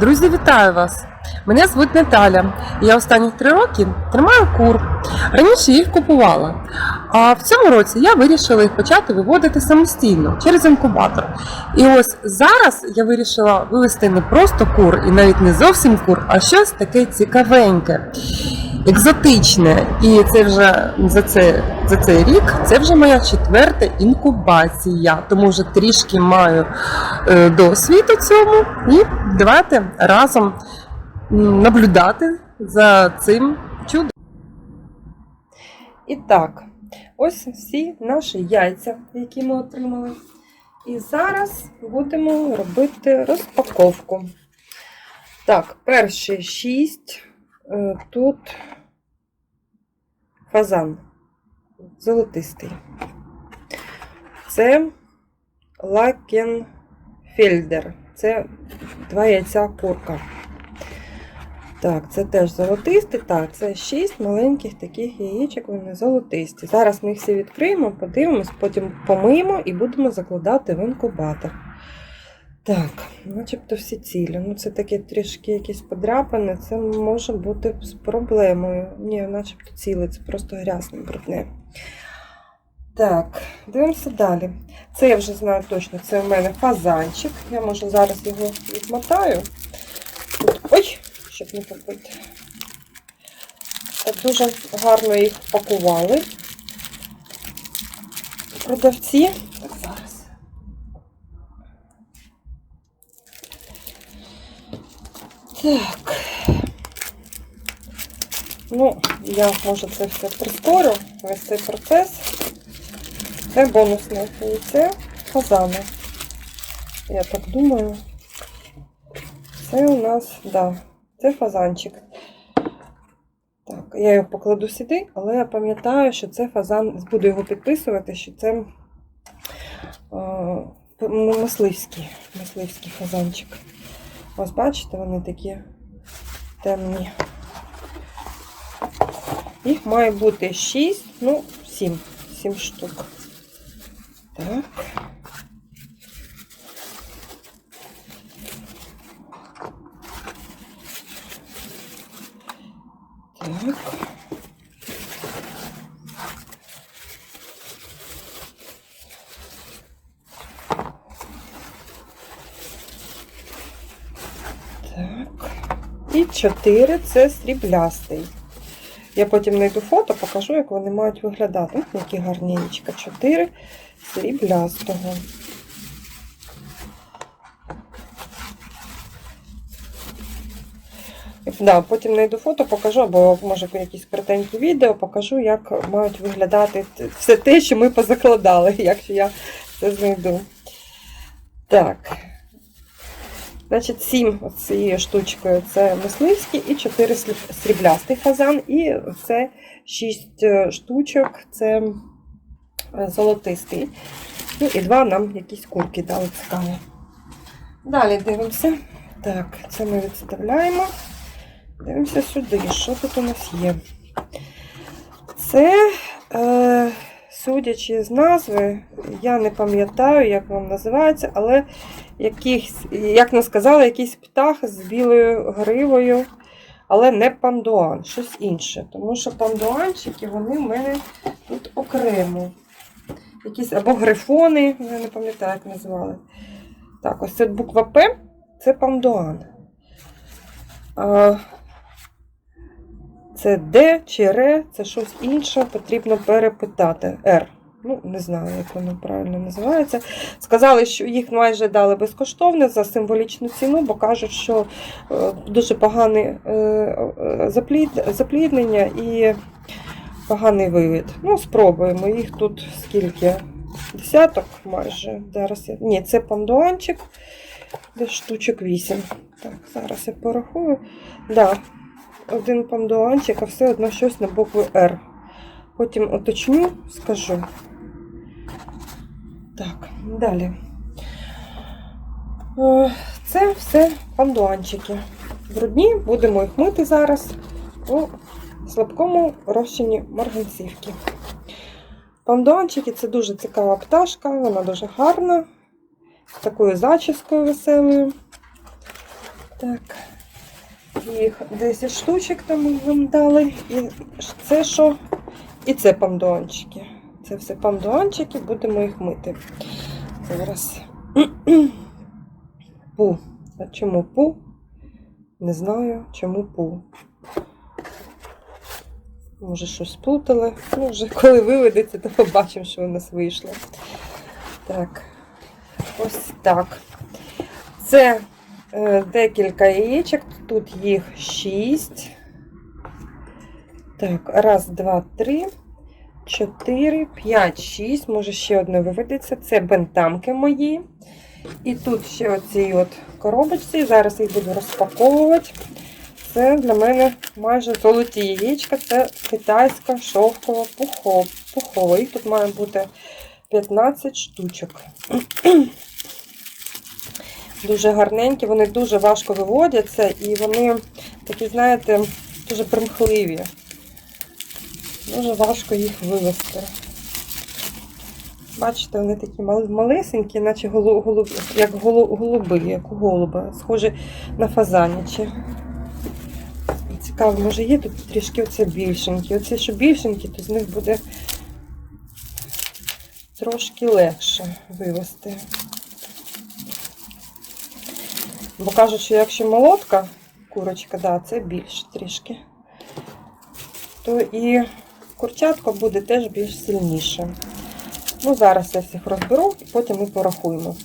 Друзі, вітаю вас! Мене звуть Наталя. Я останні три роки тримаю кур. Раніше їх купувала. А в цьому році я вирішила їх почати виводити самостійно через інкубатор. І ось зараз я вирішила вивести не просто кур, і навіть не зовсім кур, а щось таке цікавеньке, екзотичне. І це вже за, це, за цей рік це вже моя четверта інкубація. Тому вже трішки маю е, досвід у цьому. І давайте разом наблюдати за цим чудом. І так, ось всі наші яйця, які ми отримали. І зараз будемо робити розпаковку. Так, перші шість. Е, Тут фазан золотистий. Це Лакенфельдер. Це два яйця курка. Так, це теж золотисті. Так, це шість маленьких таких яєчок, вони золотисті. Зараз ми їх всі відкриємо, подивимось, потім помиємо і будемо закладати в інкубатор. Так, начебто всі цілі. Ну, це таке трішки якісь подряпане, це може бути з проблемою. Ні, начебто ціле, це просто грязне, брудне. Так, дивимося далі. Це я вже знаю точно, це у мене фазанчик. Я може зараз його відмотаю. Ой, щоб не побити. Так, дуже гарно їх пакували. Продавці. Так, зараз. Так. Ну, я, може, це все прискорю, весь цей процес. Це бонусне яйце фазана. Я так думаю. Це у нас, да, це фазанчик. Так, я його покладу сюди, але я пам'ятаю, що це фазан, буду його підписувати, що це е, ну, мисливський, мисливський фазанчик. Ось бачите, вони такі темні. Їх має бути 6, ну, 7, 7 штук. Так. Так. Так. І 4 це сріблястий. Я потім знайду фото, покажу, як вони мають виглядати. Ох, які гарні яєчка. 4 сріблястого. Да, потім знайду фото, покажу, або може якісь коротенькі відео, покажу, як мають виглядати все те, що ми позакладали, якщо я це знайду. Так. Значить, 7 цією штучкою це мисливський і 4 сріблястий фазан, і це 6 штучок це е, золотистий. Ну і два нам якісь курки дали цікаві. Далі дивимося. Так, це ми відставляємо. Дивимося сюди, що тут у нас є. Це, е, судячи з назви, я не пам'ятаю, як вам називається, але якийсь, як нам сказали, якийсь птах з білою гривою, але не пандуан, щось інше. Тому що пандуанчики, вони в мене тут окремо. Якісь або грифони, я не пам'ятаю, як називали. Так, ось це буква П, це пандуан. Це Д чи Р, це щось інше, потрібно перепитати. Р. Ну, не знаю, як воно правильно називається. Сказали, що їх майже дали безкоштовно за символічну ціну, бо кажуть, що е, дуже погане е, заплід, запліднення і поганий вивід. Ну, спробуємо. Їх тут скільки? Десяток майже. Зараз я... Ні, це пандуанчик. Десь штучок 8. Так, зараз я порахую. Да, один пандуанчик, а все одно щось на букву Р. Потім уточню, скажу. Так, далі. Е, Це все пандуанчики. Брудні, будемо їх мити зараз у слабкому розчині марганцівки. Пандуанчики це дуже цікава пташка, вона дуже гарна, з такою зачіскою веселою. Так. Їх 10 штучок там вам дали. І це що? І це пандуанчики. Це все пандуанчики, будемо їх мити. Зараз. Пу. А чому пу? Не знаю, чому пу. Може, щось сплутали. Ну, вже коли виведеться, то побачимо, що у нас вийшло. Так. Ось так. Це декілька яєчок. Тут їх шість. Так, раз, два, три, чотири, п'ять, шість. Може, ще одне виведеться. Це бентамки мої. І тут ще оці от коробочці. Зараз їх буду розпаковувати. Це для мене майже золоті яєчка. Це китайська шовкова пухова. пухова. Їх тут має бути 15 штучок. Дуже гарненькі, вони дуже важко виводяться і вони такі, знаєте, дуже примхливі. Дуже важко їх вивести. Бачите, вони такі малесенькі, наче голу, голуб, як голу, голуби, як у голуба, схожі на фазанячі. Цікаво, може є тут трішки оце більшенькі. Оце що більшенькі, то з них буде трошки легше вивести. Бо кажуть, що якщо молотка, курочка, да, це більше трішки, то і курчатко буде теж більш сильніше. Ну, зараз я всіх розберу потім ми порахуємо.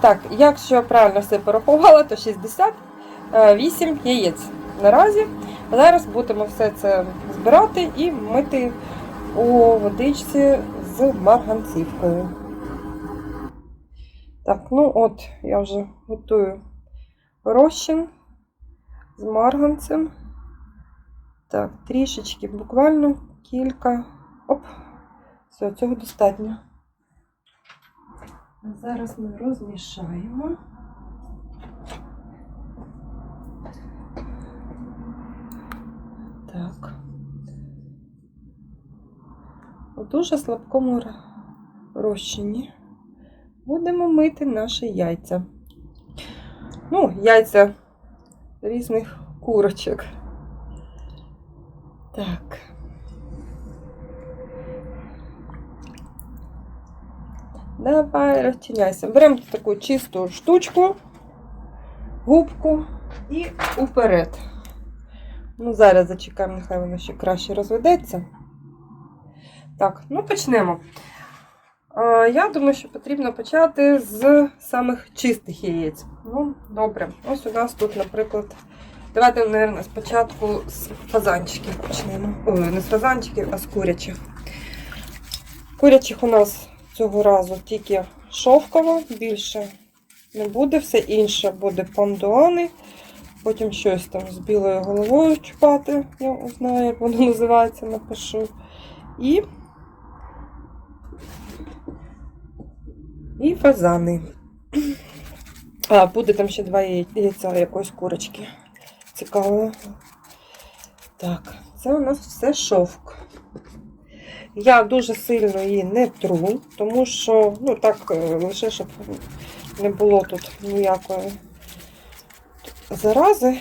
Так, якщо я правильно все порахувала, то 68 яєць наразі. Зараз будемо все це збирати і мити у водичці з марганцівкою. Так, ну от, я вже готую розчин з марганцем. Так, трішечки, буквально кілька. Оп, все, цього достатньо. Зараз ми розмішаємо. Так. У дуже слабкому розчині будемо мити наші яйця. Ну, яйця різних курочок. Так. Давай розчиняйся. Беремо таку чисту штучку, губку і уперед. Ну, зараз зачекаємо, нехай воно ще краще розведеться. Так, ну почнемо. Е, Я думаю, що потрібно почати з самих чистих яєць. Ну, добре. Ось у нас тут, наприклад, давайте, мабуть, спочатку з фазанчиків почнемо. Ой, не з фазанчиків, а з курячих. Курячих у нас цього разу тільки шовково, більше не буде, все інше буде пандуани. Потім щось там з білою головою чіпати, я знаю, як воно називається, напишу. І І фазани. А, буде там ще два яйця якоїсь курочки. Цікаво. Так, це у нас все шовк. Я дуже сильно її не тру, тому що, ну так, е, лише щоб не було тут ніякої зарази.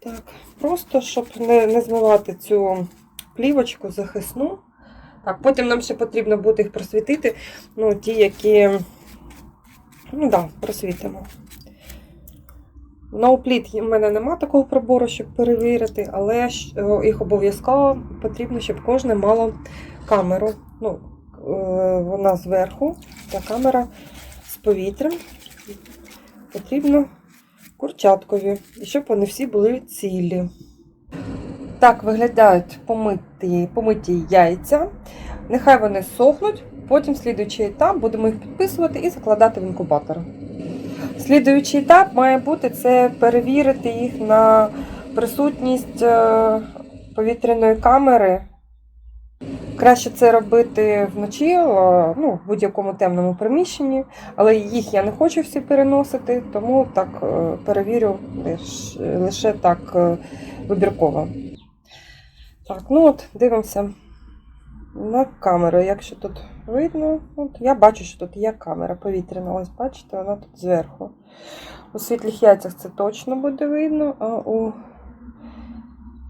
Так, просто щоб не, не змивати цю плівочку захисну. Так, потім нам ще потрібно буде їх просвітити. Ну, ті, які. Ну так, да, просвітимо. На опліт в мене нема такого прибору, щоб перевірити, але їх обов'язково потрібно, щоб кожне мало камеру. Ну, е, вона зверху, ця камера з повітрям. Потрібно курчаткові, і щоб вони всі були цілі. Так виглядають помиті, помиті яйця. Нехай вони сохнуть. Потім слідуючий етап будемо їх підписувати і закладати в інкубатор. Слідуючий етап має бути це перевірити їх на присутність е, повітряної камери. Краще це робити вночі, е, ну, в будь-якому темному приміщенні, але їх я не хочу всі переносити, тому так е, перевірю лиш- лише так вибірково. Так, ну от, дивимося. на камеру. Якщо тут видно, от я бачу, що тут є камера повітряна. Ось бачите, вона тут зверху. У світлих яйцях це точно буде видно, а у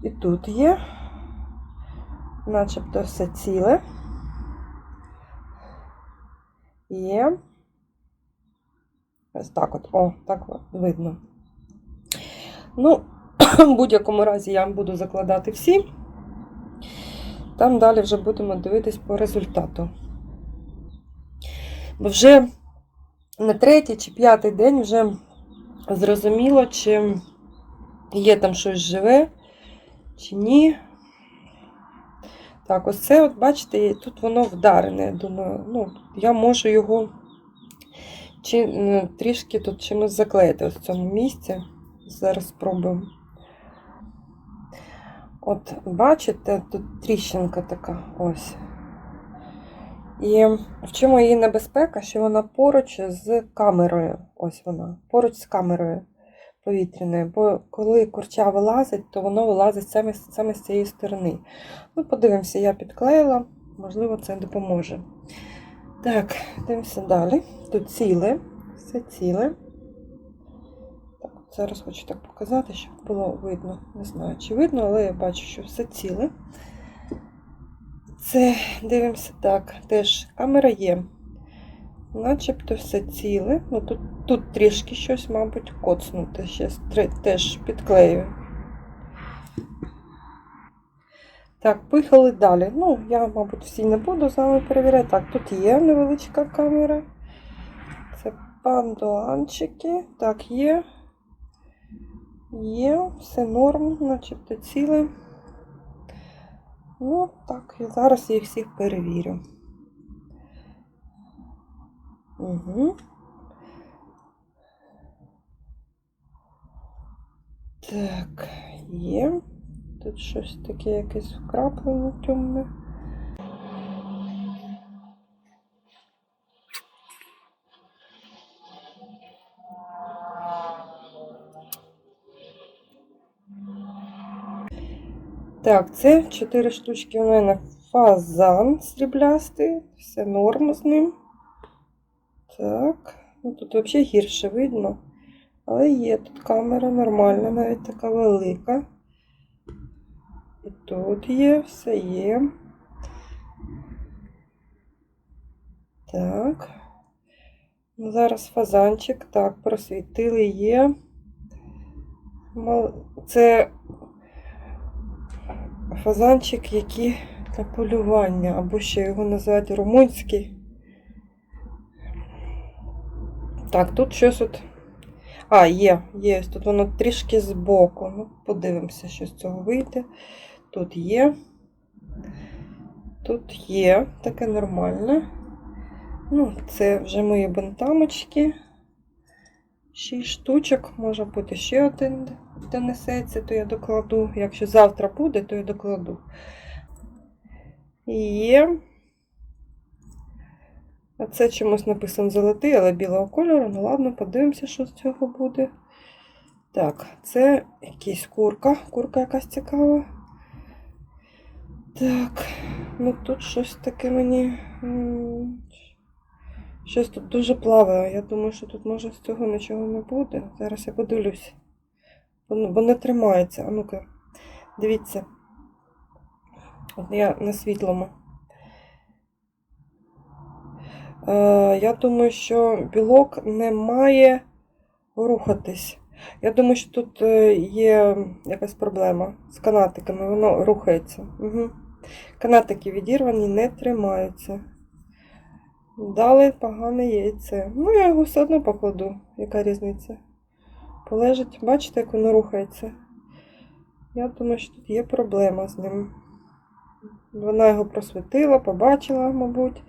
і тут є, начебто все ціле. Є. Ось так от. О, так видно. Ну, в будь-якому разі я буду закладати всі. Там далі вже будемо дивитись по результату. Бо вже на третій чи п'ятий день вже зрозуміло, чи є там щось живе, чи ні. Так, ось це, от бачите, тут воно вдарене. Я думаю, ну, я можу його чи, трішки тут чимось заклеїти в цьому місці. Зараз спробуємо. От, бачите, тут тріщинка така ось. І в чому її небезпека, що вона поруч з камерою. Ось вона, поруч з камерою повітряною. Бо коли курча вилазить, то воно вилазить саме, саме з цієї сторони. Ну, подивимося, я підклеїла, можливо, це допоможе. Так, дивимося далі. Тут ціле, все ціле. Зараз хочу так показати, щоб було видно. Не знаю, чи видно, але я бачу, що все ціле. Це дивимося так. Теж камера є. Начебто все ціле. Ну, тут, тут трішки щось, мабуть, коцнути. Ще теж підклею. Так, поїхали далі. Ну, я, мабуть, всі не буду з вами перевіряти. Так, тут є невеличка камера. Це пандуанчики. Так, є. Є, все норм, начебто ціле. Ну, так, і зараз їх всіх перевірю. Угу. Так, є. Тут щось таке якесь вкраплення темне. Так, це 4 штучки у мене фазан сріблястий, все норм з ним. Так, ну тут взагалі гірше видно. Але є тут камера нормальна, навіть така велика. І тут є, все є. Так. Ну, Зараз фазанчик. Так, просвітили є. Це фазанчик, який для полювання, або ще його називають румунський. Так, тут щось от. А, є, є. Тут воно трішки збоку. Ну, подивимося, що з цього вийде. Тут є. Тут є, таке нормальне. Ну, це вже мої бентамочки. Шість штучок, може бути ще один донесеться, то я докладу. Якщо завтра буде, то я докладу. Є. А це чомусь написано золотий, але білого кольору. Ну ладно, подивимося, що з цього буде. Так, це якась курка. Курка якась цікава. Так, ну тут щось таке мені. Щось тут дуже плаває. Я думаю, що тут може з цього нічого не буде. Зараз я подивлюсь. Не тримається. А ну-ка, дивіться. От я на світлому. Е, я думаю, що білок не має рухатись. Я думаю, що тут е, є якась проблема з канатиками, воно рухається. Угу. Канатики відірвані, не тримаються. Дали погане яйце. Ну, я його все одно покладу. Яка різниця? Полежить, бачите, як воно рухається. Я думаю, що тут є проблема з ним. Вона його просвітила, побачила, мабуть,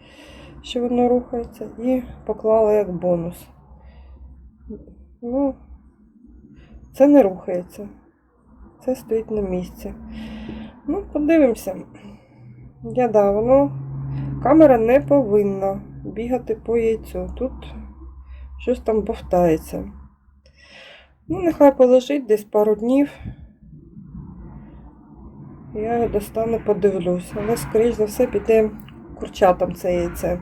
що воно рухається, і поклала як бонус. Ну, це не рухається. Це стоїть на місці. Ну, подивимося. Я да, воно. Камера не повинна бігати по яйцю. Тут щось там бовтається. Ну, нехай полежить десь пару днів. Я його достану, подивлюсь. Але, скоріш за все, піде курчатам це яйце.